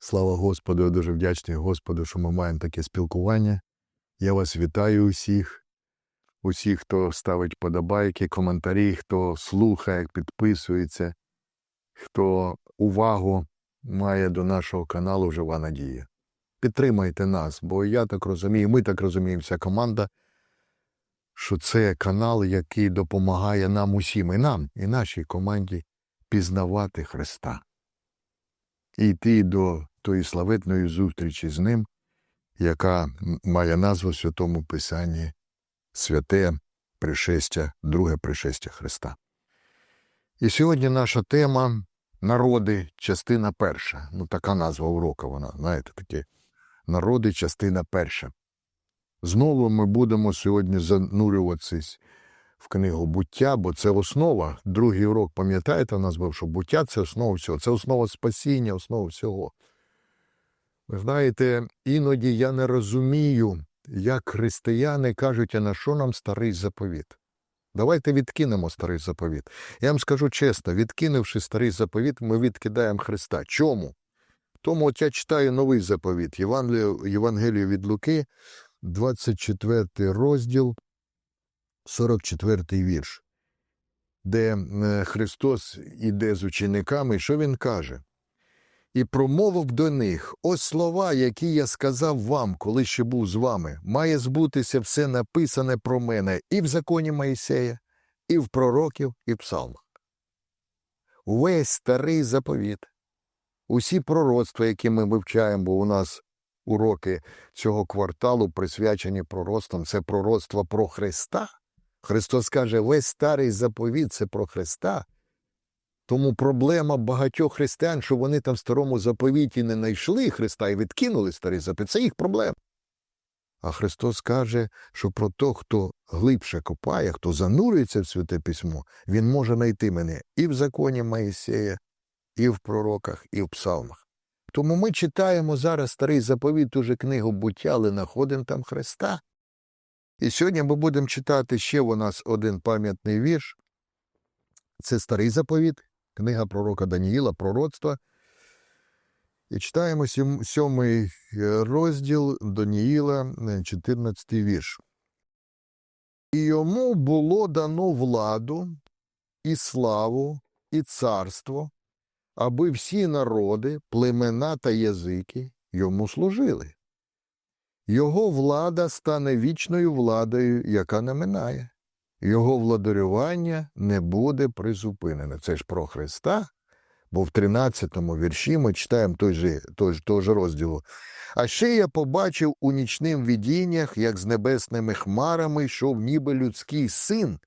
Слава Господу, я дуже вдячний Господу, що ми маємо таке спілкування. Я вас вітаю усіх, усіх, хто ставить подобайки, коментарі, хто слухає, підписується, хто увагу має до нашого каналу Жива Надія. Підтримайте нас, бо я так розумію, ми так розуміємо, вся команда, що це канал, який допомагає нам усім, і нам, і нашій команді пізнавати Христа і йти до тої славетної зустрічі з ним, яка має назву Святому Писанні Святе пришестя, друге пришестя Христа. І сьогодні наша тема народи, частина перша. Ну, така назва урока вона, знаєте, таке народи, частина перша. Знову ми будемо сьогодні занурюватись в книгу буття, бо це основа. Другий урок, пам'ятаєте, у нас був, що буття це основа всього, це основа спасіння, основа всього. Ви знаєте, іноді я не розумію, як християни кажуть, а на що нам старий заповіт? Давайте відкинемо старий заповіт. Я вам скажу чесно, відкинувши старий заповіт, ми відкидаємо Христа. Чому? Тому от я читаю новий заповіт, Євангелію, від Луки, 24 розділ, 44 вірш, де Христос іде з учениками, що Він каже? І промовив до них, ось слова, які я сказав вам, коли ще був з вами, має збутися все написане про мене і в законі Моїсея, і в пророків, і в псалмах. Увесь старий заповіт, усі пророцтва, які ми вивчаємо, бо у нас уроки цього кварталу присвячені пророцтвам, це пророцтва про Христа. Христос каже, весь старий заповіт це про Христа. Тому проблема багатьох християн, що вони там в старому заповіті не знайшли Христа і відкинули старий заповіт, це їх проблема. А Христос каже, що про того, хто глибше копає, хто занурюється в святе письмо, він може знайти мене і в законі Моїсея, і в пророках, і в псалмах. Тому ми читаємо зараз старий заповіт, уже книгу буття, але знаходимо там Христа. І сьогодні ми будемо читати ще у нас один пам'ятний вірш. Це старий заповіт, книга пророка Даніїла, пророцтва. І читаємо сьомий е, розділ Даніїла, е, 14 вірш. І йому було дано владу, і славу, і царство, аби всі народи, племена та язики йому служили. Його влада стане вічною владою, яка не минає. Його владарювання не буде призупинене. Це ж про Христа, бо в 13-му вірші ми читаємо той же, той, ж- того ж розділу. А ще я побачив у нічним видіннях, як з небесними хмарами йшов ніби людський син,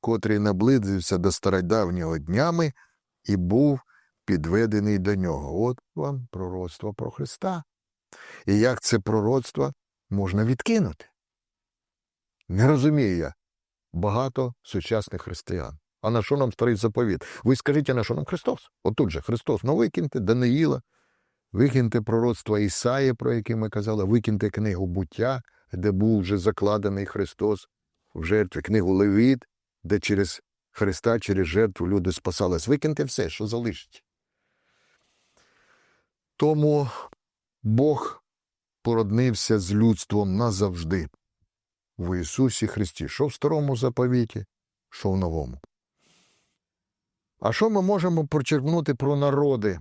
котрий наблизився до стародавнього днями і був підведений до нього. От вам пророцтво про Христа. І як це пророцтво можна відкинути? Не розумію я багато сучасних християн. А на що нам старий заповіт? Ви скажіть, а на що нам Христос? Отут же Христос. Ну викиньте Даниїла, викиньте пророцтво Ісаї, про яке ми казали, викиньте книгу буття, де був вже закладений Христос в жертві, книгу Левіт, де через Христа, через жертву люди спасались. Викиньте все, що залишить. Тому Бог породнився з людством назавжди в Ісусі Христі, що в старому заповіті, що в новому. А що ми можемо прочерпнути про народи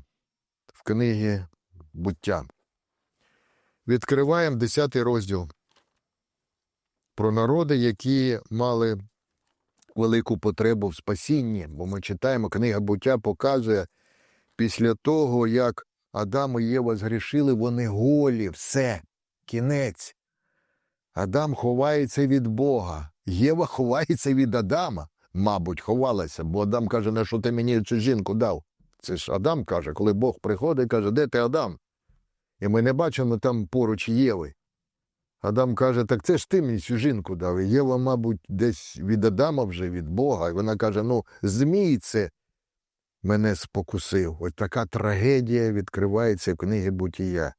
в книгі буття? Відкриваємо 10 розділ про народи, які мали велику потребу в спасінні, бо ми читаємо, книга буття показує після того, як Адам і Єва згрішили, вони голі, все, кінець. Адам ховається від Бога. Єва ховається від Адама, мабуть, ховалася, бо Адам каже, на що ти мені цю жінку дав? Це ж Адам каже, коли Бог приходить, каже, де ти Адам? І ми не бачимо там поруч Єви. Адам каже, так це ж ти мені цю жінку дав. І Єва, мабуть, десь від Адама вже, від Бога. І вона каже: ну, змій це мене спокусив. Ось така трагедія відкривається в книгі буття.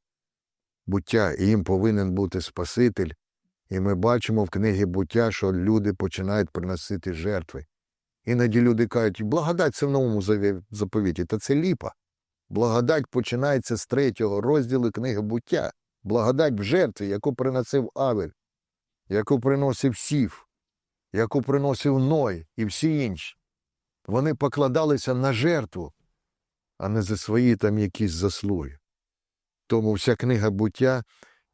Буття, і їм повинен бути Спаситель. І ми бачимо в книгі буття, що люди починають приносити жертви. Іноді люди кажуть, благодать це в новому заповіті, та це ліпа. Благодать починається з третього розділу книги буття. Благодать в жертві, яку приносив Авель, яку приносив Сів, яку приносив Ной і всі інші. Вони покладалися на жертву, а не за свої там якісь заслуги. Тому вся книга буття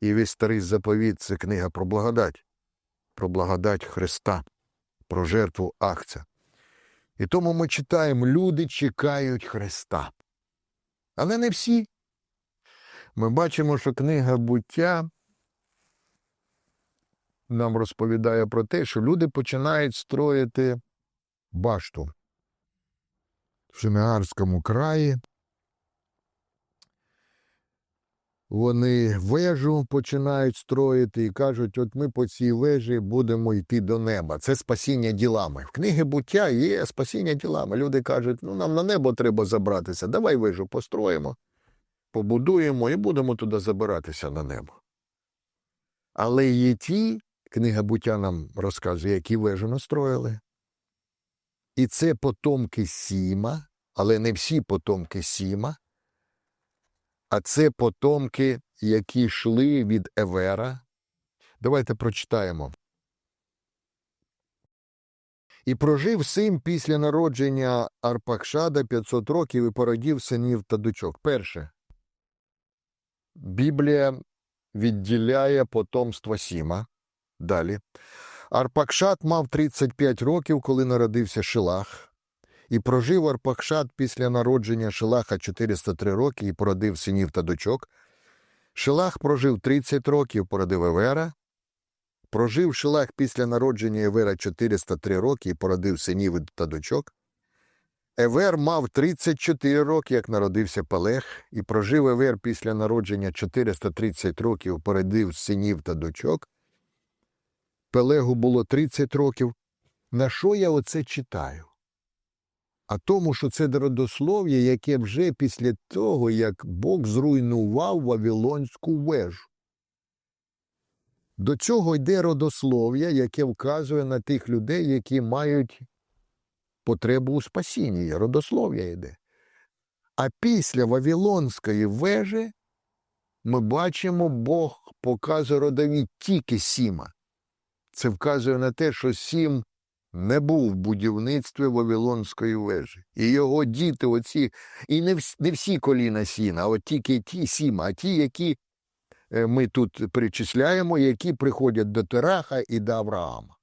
і весь старий заповіт це книга про благодать, про благодать Христа, про жертву Ахця. І тому ми читаємо, люди чекають Христа. Але не всі. Ми бачимо, що книга буття нам розповідає про те, що люди починають строїти башту в Шеміарському краї. Вони вежу починають строїти і кажуть, от ми по цій вежі будемо йти до неба. Це спасіння ділами. В книги буття є спасіння ділами. Люди кажуть, ну нам на небо треба забратися, давай вежу построїмо, побудуємо і будемо туди забиратися на небо. Але є ті, книга буття нам розказує, які вежу настроїли. І це потомки Сіма, але не всі потомки Сіма, а це потомки, які йшли від Евера. Давайте прочитаємо. І прожив син після народження Арпакшада 500 років і породів синів та дочок. Перше. Біблія відділяє потомство Сіма. Далі. Арпакшад мав 35 років, коли народився Шилах. І прожив Арпакшад після народження Шилаха 403 роки і породив синів та дочок. Шилах прожив 30 років, породив Евера. Прожив Шилах після народження Евера 403 роки і породив синів та дочок. Евер мав 34 роки, як народився Пелех, і прожив Евер після народження 430 років, породив синів та дочок. Пелегу було 30 років. На що я оце читаю? А тому, що це родослов'я, яке вже після того, як Бог зруйнував Вавилонську вежу. До цього йде родослов'я, яке вказує на тих людей, які мають потребу у спасінні. Родослов'я йде. А після Вавилонської вежі ми бачимо, Бог показує родові тільки Сіма. Це вказує на те, що Сім не був в будівництві Вавилонської вежі. І його діти, оці, і не всі, не всі коліна сіна, а от тільки ті сіма, а ті, які е, ми тут перечисляємо, які приходять до Тераха і до Авраама.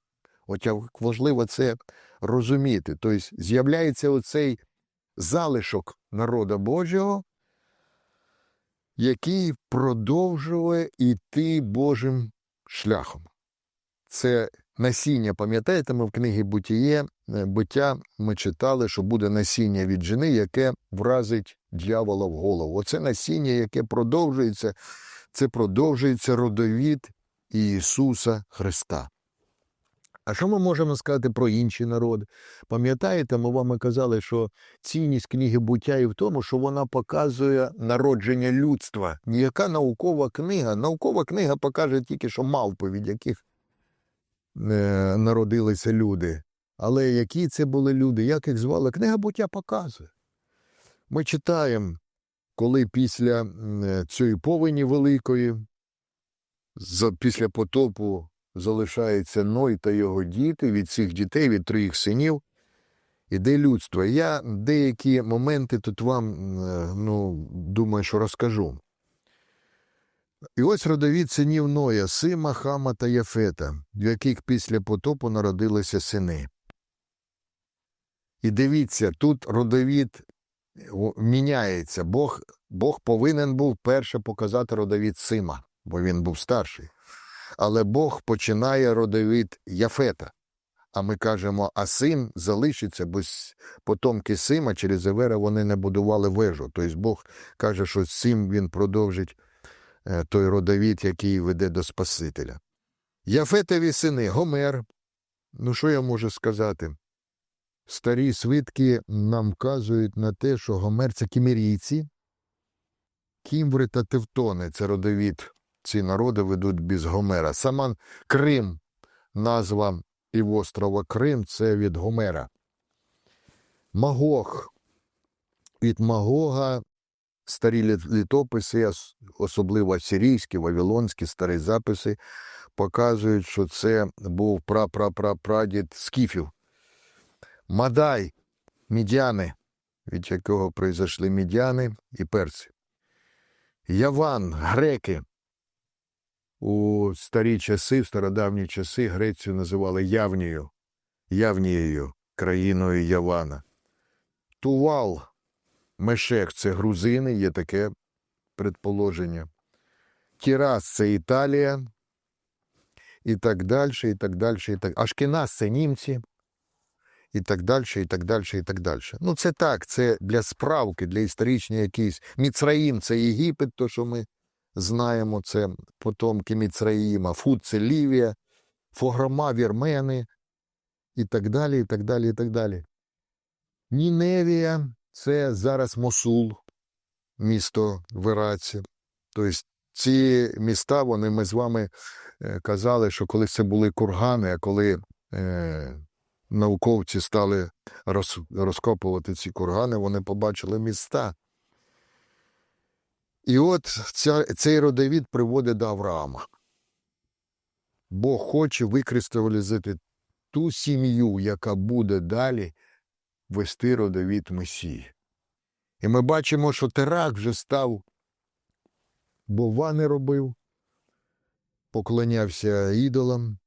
От як важливо це розуміти. Тобто з'являється оцей залишок народа Божого, який продовжує йти Божим шляхом. Це насіння, пам'ятаєте, ми в книгі Бутіє, е, буття ми читали, що буде насіння від жени, яке вразить дьявола в голову. Оце насіння, яке продовжується, це продовжується родовід Ісуса Христа. А що ми можемо сказати про інші народи? Пам'ятаєте, ми вам казали, що цінність книги буття і в тому, що вона показує народження людства. Ніяка наукова книга. Наукова книга покаже тільки, що мавпи, від яких народилися люди. Але які це були люди, як їх звали, книга буття показує. Ми читаємо, коли після е, цієї повені великої, після потопу залишається Ной та його діти, від цих дітей, від троїх синів, іде людство. Я деякі моменти тут вам, е, ну, думаю, що розкажу. І ось родовід синів Ноя, Сима, Хама та Яфета, в яких після потопу народилися сини. І дивіться, тут родовід міняється. Бог, Бог повинен був перше показати родовід Сима, бо він був старший. Але Бог починає родовід Яфета. А ми кажемо, а Сим залишиться, бо потомки Сима через Евера вони не будували вежу. Тобто Бог каже, що Сим він продовжить той родовід, який веде до Спасителя. Яфетові сини Гомер. Ну, що я можу сказати? Старі свитки нам вказують на те, що Гомер це кімерійці, кімври та тевтони це родовід. Ці народи ведуть без Гомера. Сама Крим, назва півострова Крим, це від Гомера. Магог. Від Магога старі літописи, особливо сирійські, вавилонські старі записи, показують, що це був пра-пра-пра-прадід скіфів. Мадай, мідяни, від якого прийшли мідяни і перці. Яван, греки. У старі часи, в стародавні часи Грецію називали Явнією, Явнією, країною Явана. Тувал, Мешек це грузини, є таке предположення. Тірас це Італія, і так далі, і так далі, і так. Ашкеназ це німці, і так далі, і так далі, і так далі. Ну, це так, це для справки, для історичної якісь. Міцраїм це Єгипет, то, що ми знаємо, це потомки Міцраїма, Фуд це Лівія, Фогрома, Вірмени, і так далі, і так далі, і так далі. Ніневія це зараз Мосул, місто в Іраці. Тобто ці міста, вони ми з вами е, казали, що коли це були кургани, а коли е, науковці стали роз, розкопувати ці кургани, вони побачили міста. І от ця, цей родовід приводить до Авраама. Бог хоче викристалізувати ту сім'ю, яка буде далі вести родовід Месії. І ми бачимо, що Терак вже став, бова не робив, поклонявся ідолам,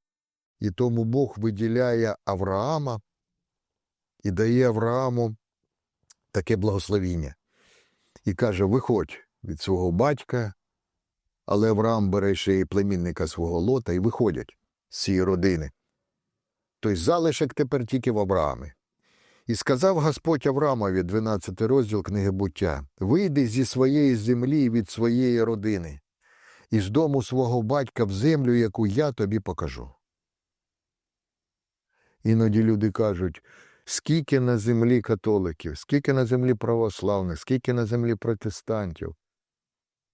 і тому Бог виділяє Авраама і дає Аврааму таке благословіння. І каже: виходь від свого батька, але Авраам бере ще й племінника свого лота і виходять з цієї родини. Тобто залишок тепер тільки в Авраамі. І сказав Господь Авраамові, 12 розділ книги буття: Вийди зі своєї землі і від своєї родини, і з дому свого батька в землю, яку я тобі покажу. Іноді люди кажуть, скільки на землі католиків, скільки на землі православних, скільки на землі протестантів.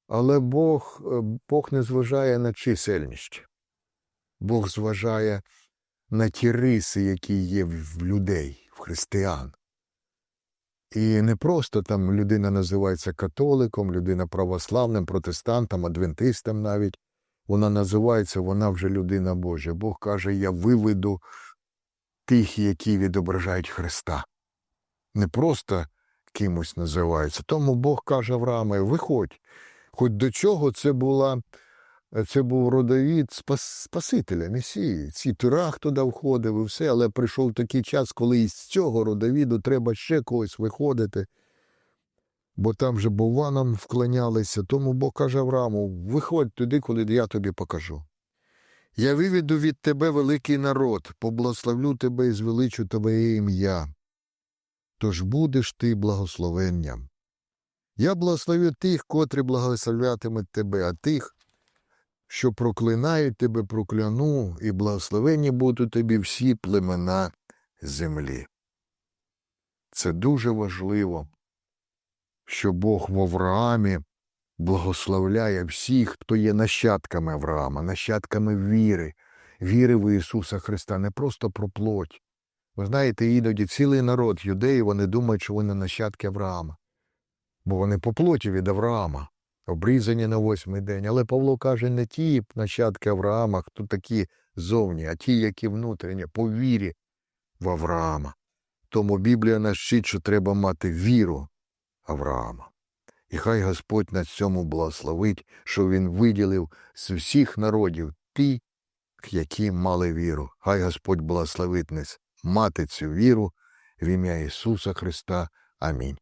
Але Бог, е, Бог не зважає на чисельність. Бог зважає на ті риси, які є в людей, в християн. І не просто там людина називається католиком, людина православним, протестантом, адвентистом навіть. Вона називається, вона вже людина Божа. Бог каже, я виведу тих, які відображають Христа. Не просто кимось називаються. Тому Бог каже Аврааме, виходь. Хоч до чого це була це був родовід спас, Спасителя, Месії. Ці Турах туди входив і все, але прийшов такий час, коли із цього родовіду треба ще когось виходити. Бо там вже бованам вклонялися. Тому Бог каже Аврааму, виходь туди, коли я тобі покажу. Я виведу від тебе великий народ, поблагословлю тебе і звеличу твоє ім'я. Тож будеш ти благословенням. Я благословю тих, котрі благословлятимуть тебе, а тих, що проклинають тебе, прокляну, і благословенні будуть тобі всі племена землі. Це дуже важливо, що Бог в Авраамі благословляє всіх, хто є нащадками Авраама, нащадками віри, віри в Ісуса Христа, не просто про плоть. Ви знаєте, іноді цілий народ юдеї, вони думають, що вони нащадки Авраама, бо вони по плоті від Авраама обрізані на восьмий день. Але Павло каже, не ті нащадки Авраама, хто такі зовні, а ті, які внутрішні, по вірі в Авраама. Тому Біблія нас вчить, що треба мати віру Авраама. І хай Господь на цьому благословить, що Він виділив з всіх народів ті, які мали віру. Хай Господь благословить нас мати цю віру в ім'я Ісуса Христа. Амінь.